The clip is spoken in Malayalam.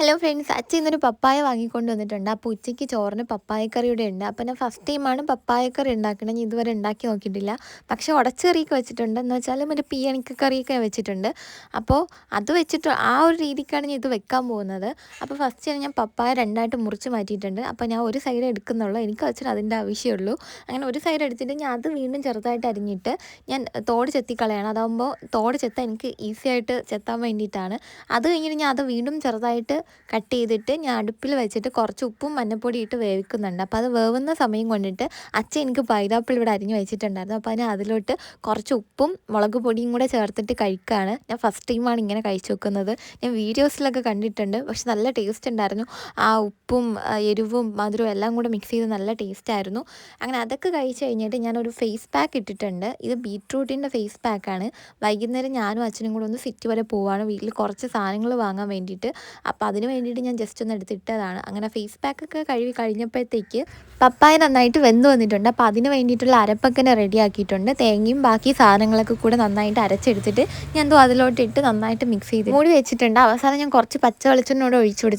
ഹലോ ഫ്രണ്ട്സ് അച്ഛൻ ഇന്നൊരു പപ്പായ വാങ്ങിക്കൊണ്ട് വന്നിട്ടുണ്ട്. അപ്പോൾ ഉച്ചയ്ക്ക് ചോറിന് പപ്പായക്കറിയുടെ ഉണ്ട്. അപ്പോൾ ഞാൻ ഫസ്റ്റ് ടൈമാണ് പപ്പായക്കറി ഉണ്ടാക്കണം ഞാൻ ഇതുവരെ ഉണ്ടാക്കി നോക്കിയിട്ടില്ല. പക്ഷേ ഉടച്ചെറിയൊക്കെ വെച്ചിട്ടുണ്ട്. എന്ന് വെച്ചാൽ മറ്റേ പീയണിക്ക കറിയൊക്കെ വെച്ചിട്ടുണ്ട്. അപ്പോൾ അത് വെച്ചിട്ട് ആ ഒരു രീതിക്കാണ് ഞാൻ ഇത് വെക്കാൻ പോകുന്നത്. അപ്പോൾ ഫസ്റ്റ് ഞാൻ പപ്പായ രണ്ടായിട്ട് മുറിച്ച് മാറ്റിയിട്ടുണ്ട്. അപ്പോൾ ഞാൻ ഒരു സൈഡ് എടുക്കുന്നുള്ളൂ. എനിക്ക് വെച്ചിട്ട് അതിന്റെ ആവശ്യമുള്ളൂ അങ്ങനെ ഒരു സൈഡ് എടുത്തിട്ട് ഞാൻ അത് വീണ്ടും ചെറുതായിട്ട് അരിഞ്ഞിട്ട് ഞാൻ തോട് ചെത്തിക്കളയാണ്. അതാകുമ്പോൾ തോട് ചെത്താൻ എനിക്ക് ഈസിയായിട്ട് ചെത്താൻ വേണ്ടിയിട്ടാണ്. അത് കഴിഞ്ഞിട്ട് ഞാൻ അത് വീണ്ടും ചെറുതായിട്ട് കട്ട് ചെയ്തിട്ട് ഞാൻ അടുപ്പിൽ വെച്ചിട്ട് കുറച്ച് ഉപ്പും മഞ്ഞപ്പൊടി ഇട്ട് വേവിക്കുന്നുണ്ട്. അപ്പോൾ അത് വേവുന്ന സമയം കൊണ്ടിട്ട് അച്ഛൻ എനിക്ക് പൈനാപ്പിൾ ഇവിടെ അരിഞ്ഞ് വെച്ചിട്ടുണ്ടായിരുന്നു. അപ്പോൾ അതിന് അതിലോട്ട് കുറച്ച് ഉപ്പും മുളക് പൊടിയും കൂടെ ചേർത്തിട്ട് കഴിക്കുകയാണ് ഞാൻ ഫസ്റ്റ് ടൈമാണ് ഇങ്ങനെ കഴിച്ചു വെക്കുന്നത് ഞാൻ വീഡിയോസിലൊക്കെ കണ്ടിട്ടുണ്ട്. പക്ഷെ നല്ല ടേസ്റ്റ് ഉണ്ടായിരുന്നു. ആ ഉപ്പും എരിവും മധുരവും എല്ലാം കൂടെ മിക്സ് ചെയ്ത് നല്ല ടേസ്റ്റ് ആയിരുന്നു. അങ്ങനെ അതൊക്കെ കഴിച്ച് കഴിഞ്ഞിട്ട് ഞാനൊരു ഫേസ് പാക്ക് ഇട്ടിട്ടുണ്ട്. ഇത് ബീട്രൂട്ടിന്റെ ഫേസ് പാക്കാണ് വൈകുന്നേരം ഞാനും അച്ഛനും കൂടെ ഒന്ന് സിറ്റി വരെ പോവാണ്. വീട്ടിൽ കുറച്ച് സാധനങ്ങൾ വാങ്ങാൻ വേണ്ടിയിട്ട്. അപ്പോൾ അതിന് വേണ്ടിയിട്ട് ഞാൻ ജസ്റ്റ് ഒന്ന് എടുത്തിട്ടതാണ്. അങ്ങനെ ഫേസ് പാക്കൊക്കെ കഴുകി കഴിഞ്ഞപ്പോഴത്തേക്ക് പപ്പായ നന്നായിട്ട് വെന്ത് വന്നിട്ടുണ്ട്. അപ്പോൾ അതിന് വേണ്ടിയിട്ടുള്ള അരപ്പൊക്കെ റെഡിയാക്കിയിട്ടുണ്ട് തേങ്ങയും ബാക്കി സാധനങ്ങളൊക്കെ കൂടെ നന്നായിട്ട് അരച്ചെടുത്തിട്ട് ഞാൻ എന്തോ അതിലോട്ട് ഇട്ട് നന്നായിട്ട് മിക്സ് ചെയ്ത് മൂടി വെച്ചിട്ടുണ്ട്. അവസാനം ഞാൻ കുറച്ച് പച്ച വെളിച്ചെണ്ണോട് ഒഴിച്ചു കൊടുത്തിട്ട്